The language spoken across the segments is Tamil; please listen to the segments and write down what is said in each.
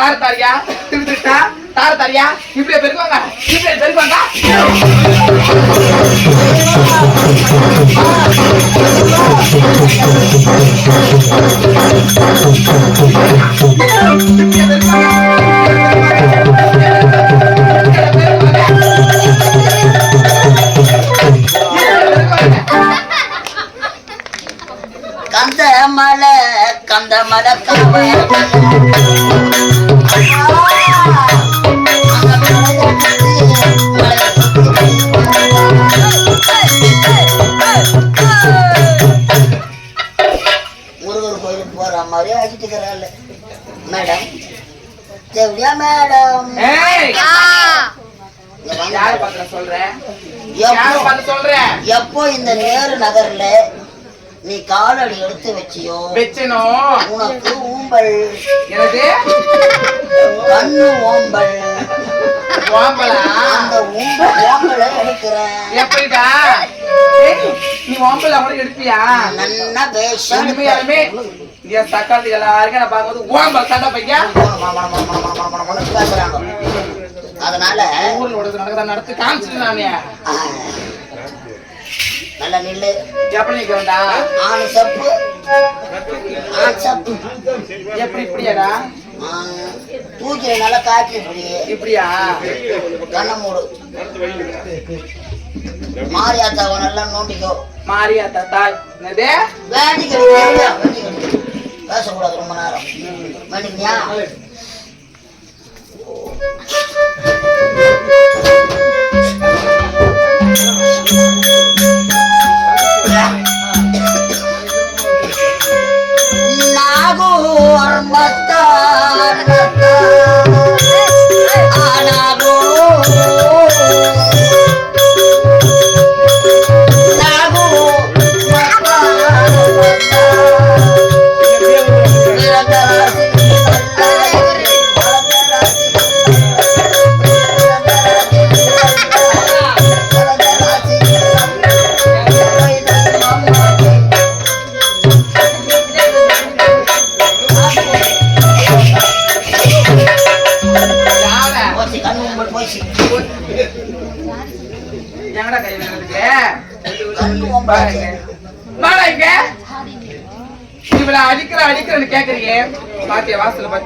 தார தாரியா? திருட்டா தார தாரியா? இப்படியே பெருக்குவாங்க. இப்படியே பெருக்குவாங்க. கந்த மலை கந்த மலை காவ மேடம் தேவடியா மேடம்? எப்போ இந்த நேரு நகர்ல நீ காலடி எடுத்து வச்சியோ? வெச்சனும் உனக்கு ஊம்பல். எனது கண்ணு ஓம்பல். ஓம்பலா? அந்த ஊம்ப ஓம்பலை எடுக்கிறேன் எப்படிடா? நீ ஓம்பல கூட எடுப்பியா? நன்னா பேஷா உண்மையாலுமே என் தக்காளி எல்லாருக்கும் நான் பார்க்கும்போது ஓம்பல் சண்டை பையன் பேசுறாங்க அதனால ஊர்ல நடக்கத நடத்து காமிச்சிட்டு நானே. நல்ல நில்லு. எப்படி நிக்கிறேன்டா ஆண் சப்பு. ஆண் சப்பு. எப்படி இப்படியாடா? தூக்கி நல்லா காய்ச்சி இப்படி. இப்படியா? கண்ணை மூடு. மாரியாத்தாவை நல்லா நோண்டிக்கோ. மாரியா தாத்தா என்னது? பேசக்கூடாது ரொம்ப நேரம். வேண்டிக்கியா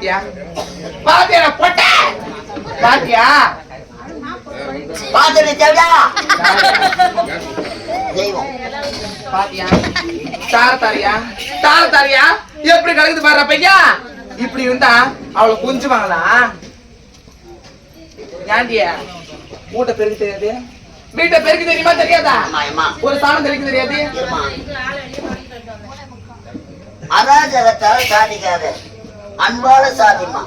பாத்தியா? பாத்தியா நான் போட்டேன். பாத்தியா? தெய்வம். பாத்தியா? தார தாரியா? தார தாரியா? எப்படி கிடக்குது பாரு பையா? இப்படி இருந்தா அவளை கொஞ்சுவாங்களா? ஏண்டியா? வீட்டை பெருக்கு தெரியாது. வீட்டை பெருக்கு தெரியுமா தெரியாதா? ஒரு சாணம் தெளிக்க தெரியாது. அராஜகத்தால சாதிக்காத. அன்பால சாதிமா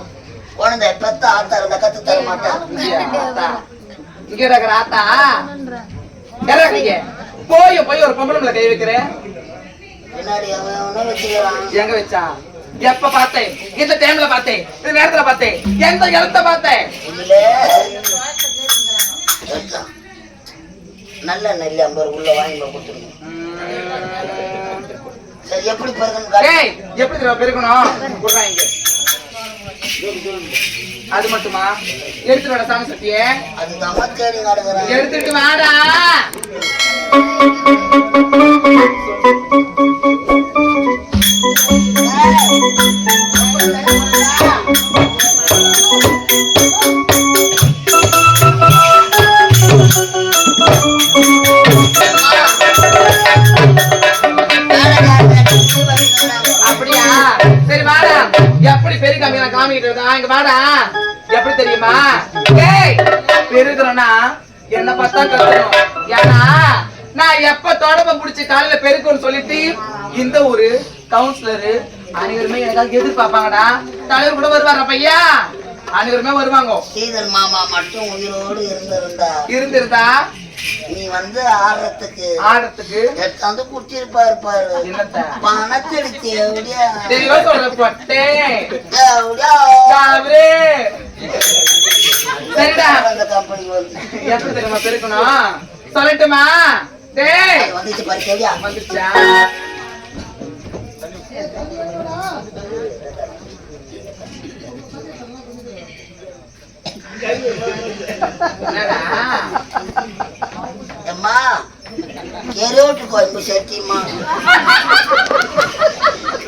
குழந்தை பெத்த ஆத்தா இருந்தா கத்து தர ஆத்தா. இங்க இருக்கிற ஆத்தா. இறக்குங்க போய் போய் ஒரு பொம்பளை கை வைக்கிறேன் எங்க வச்சா? எப்ப பார்த்தேன்? இந்த டைம்ல பார்த்தேன். இந்த நேரத்துல பார்த்தேன். எந்த இடத்த பார்த்தேன். நல்ல நெல் ஐம்பது உள்ள வாங்கி கொடுத்துருங்க. எப்படி. டேய் எப்படி பெருக்கணும் அது மட்டுமா? எடுத்துட்டு வாடா சாமி சட்டிய அது தேடி நடக்கிறான் எடுத்துட்டு வாடா. ஏன்னா நான் எப்ப தொடம்ப புடிச்சு காலையில பெருக்குன்னு சொல்லிட்டு இந்த ஒரு கவுன்சிலரு அனைவருமே எனக்காக எதிர்பார்ப்பாங்கடா. தலைவர் கூட வருவாரா பையா? அனைவருமே வருவாங்க. ஸ்ரீதர் மாமா மட்டும் உயிரோடு இருந்திருந்தா இருந்திருந்தா? நீ வந்து ஆடுறதுக்கு ஆடுறதுக்கு? எடுத்தாந்து இருப்பாரு என்னத்த? பணத்தெடுத்து எப்படியா எப்படியா சாவரே சரிடா. அந்த கம்பெனி வந்து? எப்படி தெரியுமா பெருக்கணும்? சொல்லட்டுமா? டேய். வந்துச்சு பாரு கேடியா வந்துச்சா? என்னடா? அம்மா தெருவோட்டு கோயம்பு சேர்த்திம்மா.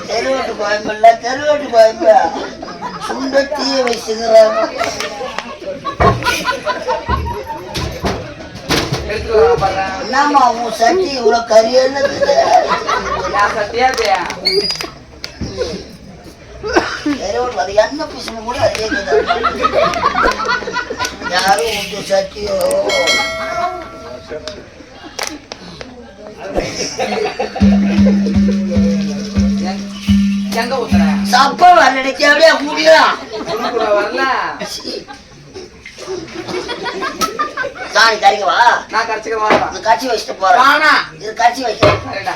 தெருவோட்டு கோயம்பு இல்ல தெருவோட்டு கோயம்பு சுண்ட தீய என்னம்மா உன் சட்டி இவ்வளவு கரியன்னு தெருவோட்டு அது என்ன பிசுனு கூட அதே யாரும் உங்க சட்டியோ. எங்க ஊத்துற சப்ப வரடிச்சு அப்படியே குடிக்கலாம் வரல சாணி கறிங்க வா நான் கரைச்சிக்க வரேன் இந்த கட்சி வச்சுட்டு போறேன் ஆனா இது கட்சி வைக்க சரிடா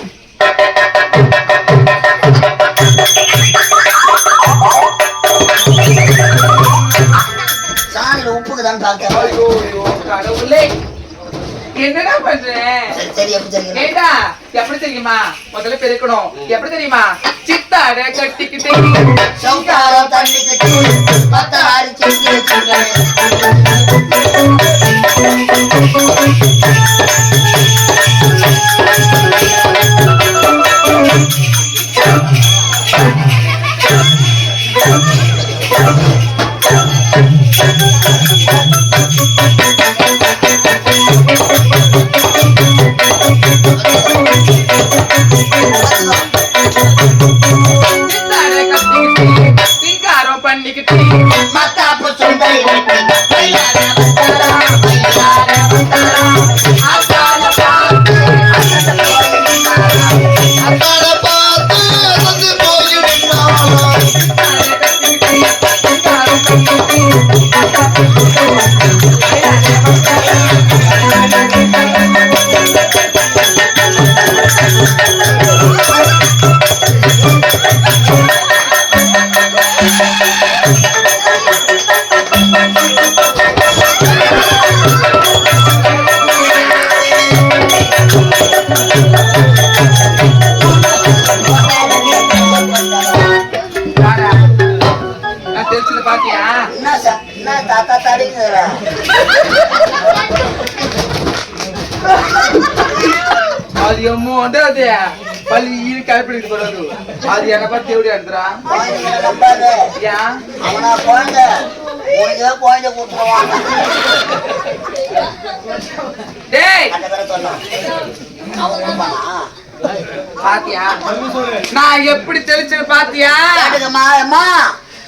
சாணியில உப்புக்கு தான் பார்க்கிறேன் ஐயோ கடவுளே. என்னடா பண்றேன் சரி சரி எப்படி தெரியும்? ஏண்டா? எப்படி தெரியுமா? முதல்ல பெருக்கணும். எப்படி தெரியுமா? சித்தாட கட்டிக்கிட்டு சவுக்காரம் தண்ணி தாத்தா தடிங்கிற அது எம்மோ வந்து அது பள்ளி ஈடு கலப்பிடிக்க கூடாது அது பார்த்து எப்படி எடுத்துறா அவனா குழந்தை உனக்கே குழந்தை கொடுத்துருவான் டேய் சொன்னான். பாத்தியா நான் எப்படி தெளிச்சது பாத்தியா? அம்மா.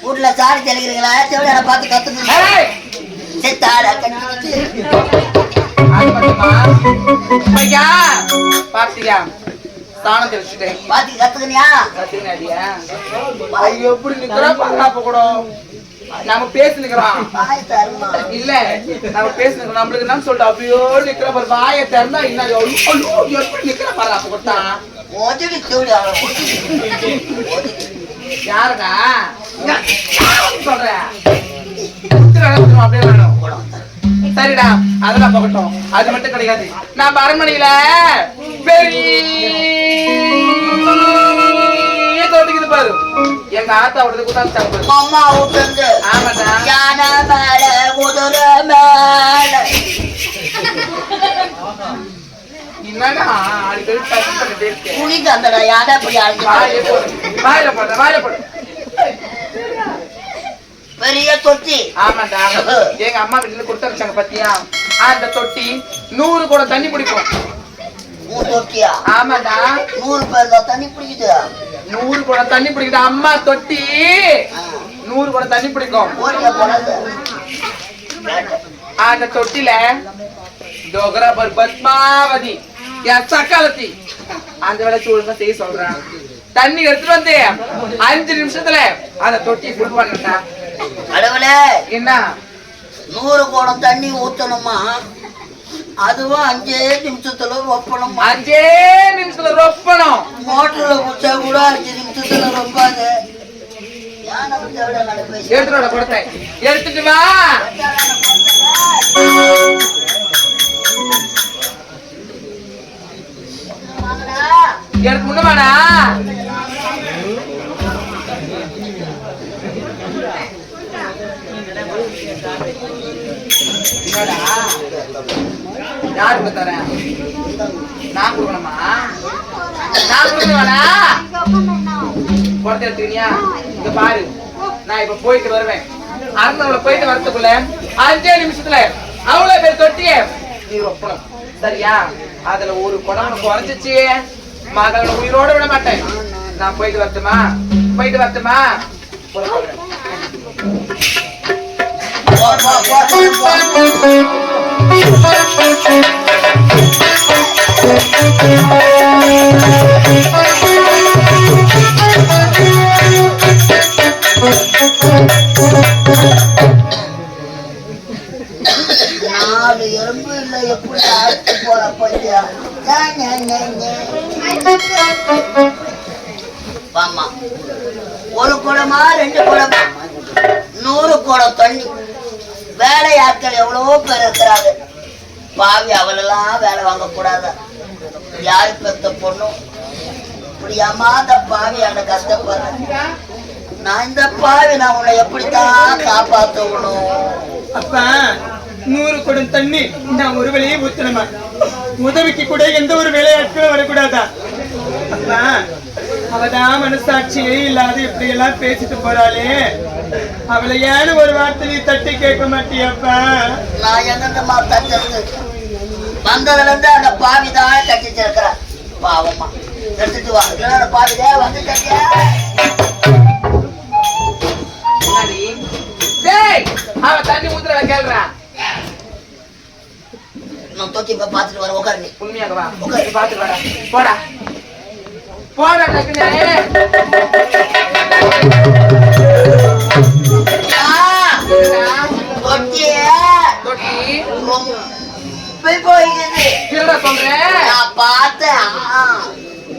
வீட்டுல சாரி தெளிக்கிறீங்களா? தேவையான பார்த்து கத்துக்கங்க. ஏய், செத்தாட பையா பாத்தியா? சாணம் தெளிச்சுட்டேன் பார்த்து கத்துக்கணியா கத்துக்கினாடியா அது எப்படி நிக்கிறா பாக்காப்ப கூட நம்ம பேசி நிக்கிறோம் பாய் தருமா இல்ல நம்ம பேசுனது நம்மளுக்கு என்ன சொல்லிட்டு அப்படியோ நிக்கிற பாரு. வாயை திறந்தா என்ன? எப்படி நிக்கிற பாரு அப்ப கொடுத்தா? யாருடா? சொல்ற? அப்படியே வேணும் சரிடா அதெல்லாம் போகட்டும். அது மட்டும் கிடையாது. நான் அரண்மனையில பெரிய தோட்டிக்குது பாரு. எங்க ஆத்தாவோடது குத்தாந்து பாரு அம்மா விட்டு ஆமாடா. யானை மேல குதிரை மேல. என்னடா அடிக்கடி டச் பண்ணிட்டே இருக்கேன் துணிக்கு அந்த யானை இப்படி வாயில போடு வாயில போடு வாயில போடு. பெரிய தொட்டி. ஆமாண்டா எங்க அம்மா வீட்டுல கொடுத்து வச்சாங்க பாத்தியா? அந்த தொட்டி நூறு கூட தண்ணி மூணு தொட்டியா? ஆமாண்டா நூறு பேர் தண்ணி பிடிக்குது? நூறு கூட தண்ணி பிடிக்குது அம்மா தொட்டி. நூறு கூட தண்ணி பிடிக்கும். அந்த தொட்டில டோகராபர் பத்மாவதி. என் சக்காலத்தி. அந்த வேலை ஒழுங்கா செய்ய சொல்றேன். தண்ணி எடுத்துட்டு வந்து அஞ்சு நிமிஷத்துல அந்த தொட்டி ஃபுல் பண்ணா கடவுளே. என்ன? நூறு குடம் தண்ணி ஊத்தணுமா? அதுவும் அஞ்சே நிமிஷத்துல ஒப்பணுமா அஞ்சே நிமிஷத்துல ரொப்பணும். மோட்டர்ல குடிச்சா கூட அஞ்சு நிமிஷத்துல பேசி எடுத்துட்டு வர கொடுத்த எடுத்துட்டு வா. எடுத்து முன்னவாடா யாருக்கு தரேன்? நான் கொடுக்கணுமா? நான் கொடுக்கணுமாடா. குடத்தை எடுத்துக்கினியா? இங்க பாரு. நான் இப்ப போயிட்டு வருவேன். அறந்தவளை போயிட்டு வரதுக்குள்ள அஞ்சே நிமிஷத்துல அவ்வளவு பேர் தொட்டியே. நீ ரொப்பணும். சரியா? அதுல ஒரு குடம் குறைஞ்சிச்சு. மகளை உயிரோட விட மாட்டேன். நான் போயிட்டு வரட்டுமா? போயிட்டு வரட்டுமா? நாலு எறும்பு இல்ல எப்படி அழைச்சு போற பத்தியா ஒரு குடமா ரெண்டு குடமா? நூறு குடம் தண்ணி. வேலையாட்கள் எவ்வளவோ பேர் இருக்கிறாங்க. பாவி அவளெல்லாம் வேலை வாங்க கூடாதா? யாரு பெத்த பொண்ணும் இப்படியாமா அந்த பாவி அந்த கஷ்டப்படுறேன். நான் இந்த பாவி நான் உன்னை எப்படித்தான் காப்பாத்தணும்? அப்பா நூறு குடம் தண்ணி நான் ஒரு வேலையை ஊத்தணுமா உதவிக்கு கூட எந்த ஒரு வேலையாட்களும் வரக்கூடாதா? அப்பா அவதான் மனசாட்சியே இல்லாத இப்படி எல்லாம் பேசிட்டு போறாளே. அவளை ஏன்னு ஒரு வார்த்தை நீ தட்டி கேட்க மாட்டியப்பா. நான் எங்கிருந்துமா தச்சது வந்ததுல இருந்து அந்த பாவி தான் தச்சிட்டு இருக்கிறேன் பாவம்மா எடுத்துட்டு வா. இல்லைன்னா அந்த பாவிதே வந்து? டேய் அவ தண்ணி ஊத்துற கேள்றான் நான் தூக்கி இப்ப பாத்துட்டு வர உட்காரு உண்மையாக வா. உட்காந்து பாத்து வாடா. போடா. போடா டக்குனு நான் பார்த்தேன்.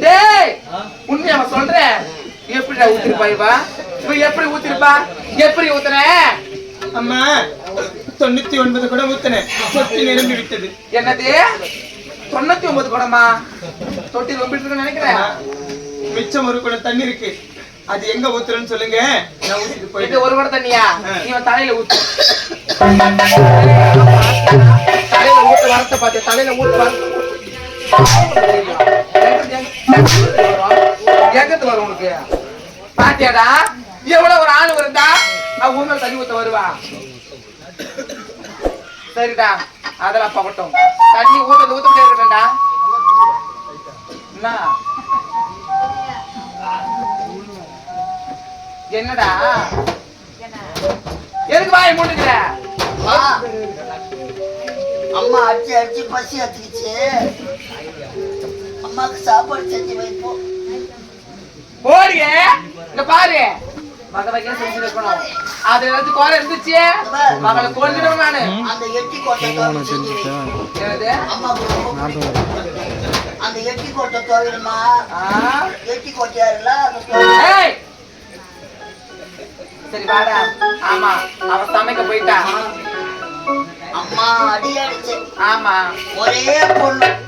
டேய் உண்மையா அவன் சொல்றேன் எப்படிடா ஊத்திருப்பா இவ? இவ எப்படி ஊத்திருப்பா? எப்படி ஊத்துற அம்மா தொண்ணூத்தி ஒன்பது கூட ஊத்தினேன். சொத்து நிரம்பி விட்டது. என்னது? தொண்ணூத்தி ஒன்பது குடமா தொட்டி ரொம்ப நினைக்கிறேன். மிச்சம் ஒரு குடம் தண்ணி இருக்கு. அது எங்க ஊத்துறேன்னு சொல்லுங்க. நான் ஊத்திட்டு போயிட்டு ஒரு குடம் தண்ணியா. இவன் தலையில ஊத்து. வரத்த பார்த்து தலையில ஊத்து எங்கத்து வரும் உனக்கு? பாத்தியாடா? எவ்வளவு ஒரு ஆணு இருந்தா அவன் ஊர்ல தண்ணி ஊத்த வருவா? சரிடா அதெல்லாம் பகட்டும். தண்ணி ஊத்த ஊத்த இருக்கட்டா என்னடா? எதுக்கு வாய் மூடுகிற? அம்மா அடிச்சு அடிச்சு பசி எடுத்துக்கிச்சு. அம்மாக்கு சாப்பாடு செஞ்சு வைப்போம். போறிய இங்க பாரு. வகை வகையா செஞ்சு வைக்கணும் அது ஏதாச்சும் குறை இருந்துச்சு. மகளை கொண்டுடும் நானு. அந்த எட்டி கோட்டை. அந்த எட்டி கோட்டை துவையலுமா ஆ? எட்டி கோட்டையாருல சரி வாடா. ஆமா அவ சமைக்க போயிட்டா. அம்மா அடி அடிச்சு. ஆமா. ஒரே பொண்ணு.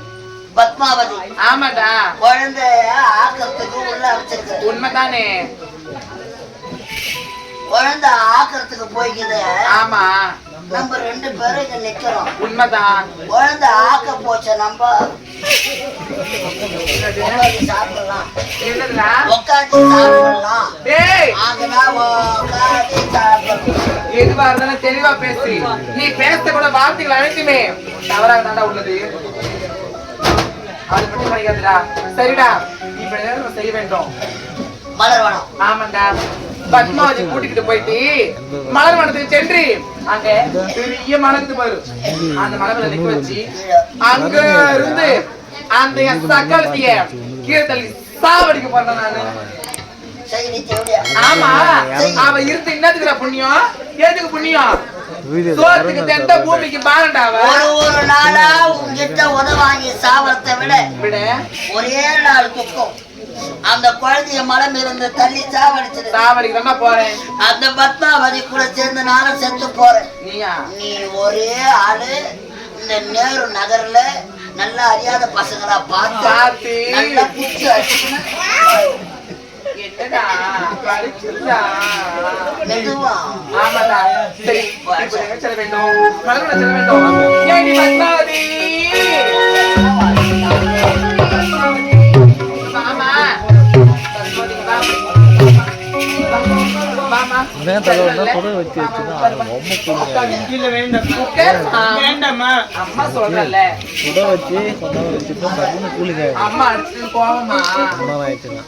பத்மாவதி. ஆமாடா. குழந்தைய ஆக்கிறதுக்கு உள்ள வச்சிருக்கு உண்மைதானே. குழந்தை ஆக்கிறதுக்கு போய்க்குது. ஆமா. நம்ம ரெண்டு பேரும் இங்க நிக்கிறோம். உண்மைதான். குழந்தை ஆக்க போச்ச நம்ம. சாப்பிடலாம். உட்காந்து சாப்பிடலாம். உட்காந்து எதுவா இருந்தாலும் தெளிவா பேசு. நீ பேச கூட வார்த்தைகள் அனைத்துமே தவறாக தாண்டா உள்ளது. அது மட்டும் கிடைக்காதுடா சரிடா. இப்ப என்ன நம்ம செய்ய வேண்டும். மலர் வேணும் ஆமாண்டா. பத்மாவதி கூட்டிக்கிட்டு போயிட்டு மலர் வனத்துக்கு சென்று. அங்க பெரிய மலர்ந்து பாரு அந்த மலர்ல நிக்க வச்சு அங்க இருந்து அந்த என் சக்காலத்திய கீழே தள்ளி சாவடிக்க போறேன் நானு. ஆமா அவ இருந்து என்னத்துக்குடா புண்ணியம்? எதுக்கு புண்ணியம்? சோத்துக்கு தெந்த பூமிக்கு பாரண்டா அவ. ஒரு ஒரு நாளா உங்ககிட்ட உதவாங்கி சாவரத்தை விட. விட. ஒரே நாள் துக்கம் அந்த குழந்தைய மலை இருந்து தள்ளி சாவடிக்கு போறேன். அந்த பத்மாவதி கூட சேர்ந்து நானும் செத்து போறேன். நீ ஒரே ஆளு. இந்த நேரு நகர்ல நல்லா அறியாத பசங்களா பார்த்து. நல்லா புடிச்சு என்னடா படிச்சுடா மெதுவா. ஆமாடா. சரி செல்ல வேண்டும்? செல்ல வேண்டும்? பத்மாவதி! வேண்டாம் உட்காருமா. வேண்டாமா அம்மா சொல்றல சுட வச்சு நேரம் வச்சுட்டு டக்குனு கூலிங் ஆயிடும் அம்மா அடிச்சுட்டு போவமா ரொம்ப நேரம் ஆயிடுச்சுன்னா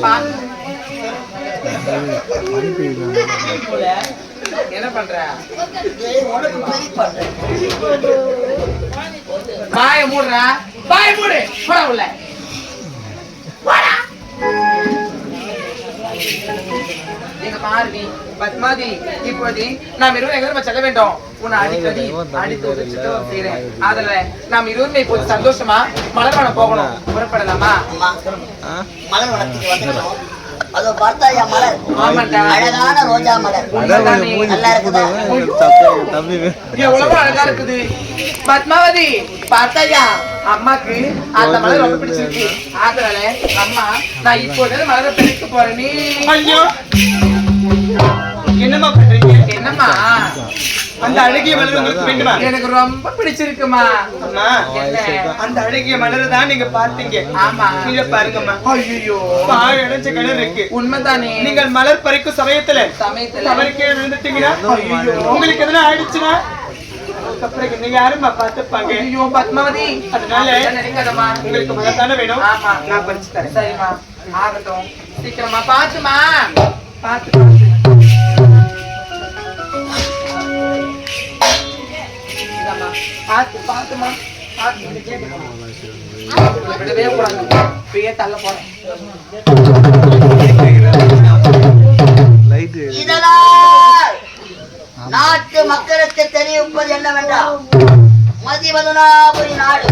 பா என்ன பண்ற? வாய மூடுறா. வாய மூடு. போடா உள்ள. எங்க பாருவி பத்மாதி இப்போது நாம் இருவரும் எங்க செல்ல வேண்டும்? உன்னை அடிக்கடி அடித்து செய்றேன். அதுல நாம் இருவருமே இப்போது சந்தோஷமா மலர்வனம் போகணும். புறப்படலாமா? அம்மா அதோ பார்த்தாயா மலர். ஆமாண்டா. அழகான ரோஜா மலர்? நல்லா இருக்குதா? எவ்வளவு அழகா இருக்குது. பத்மாவதி பார்த்தாயா அம்மாக்கு அந்த மலர் ரொம்ப பிடிச்சிருக்கு. அதனால அம்மா நான் இப்போது மலரை பிடிக்க போறேன். நீ ஐயோ. என்னம்மா பண்றீங்க? என்னம்மா? அந்த அழகிய மலர் உங்களுக்கு வேண்டுமா? எனக்கு ரொம்ப பிடிச்சிருக்குமா அம்மா அந்த அழகிய மலரை தான் நீங்க பார்த்தீங்க. ஆமா. கீழே பாருங்கம்மா. ஐயோ பாழ் அடைஞ்ச கிணறு இருக்கு. உண்மைதானே? நீங்கள் மலர் பறிக்கும் சமயத்துல சமயத்துல. தவறு கீழே விழுந்துட்டீங்கன்னா. உங்களுக்கு எதனா ஆயிடுச்சுன்னா அதுக்கப்புறம் நீங்க யாரும்மா பார்த்துப்பாங்க? ஐயோ பத்மாவதி. அதனால உங்களுக்கு மலர் தானே வேணும்? ஆமா. நான் பறிச்சு தரேன். சரிம்மா. ஆகட்டும். சீக்கிரமா பாத்துமா பாத்து பாத்து கூடாது இப்பயே தள்ள போறேன் நாட்டு மக்களுக்கு தெரிவிப்பது என்னவென்றால் மதிவதனாபுரி நாடு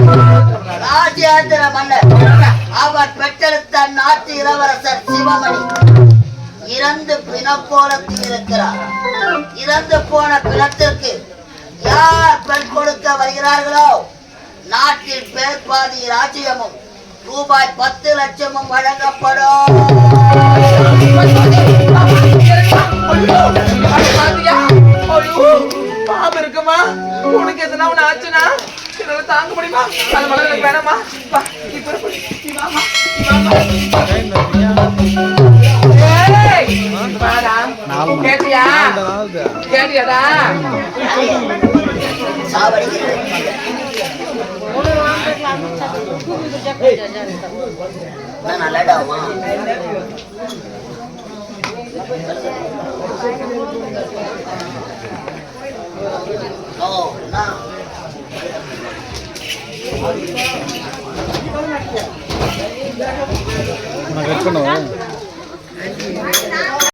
ராஜேந்திர மன்னர் அவர் பெற்றெடுத்த நாட்டு இளவரசர் சிவமணி இறந்து பிணக்கோலத்தில் இருக்கிறார். இறந்து போன பிணத்திற்கு யார் பெண் கொடுக்க வருகிறார்களோ? நாட்டில் பேர்பாதி ராஜ்யமும் ரூபாய் பத்து லட்சமும் வழங்கப்படும். பாவம் இருக்குமா? உனக்கு எதுனா ஒண்ணு என்னால தாங்க முடியுமா? அது மலர் எனக்கு வேணாமா? நீ புறப்படு. நீ. கேட்டியா? கேட்டியாடா? Oh, no. నాకు ఎక్కడ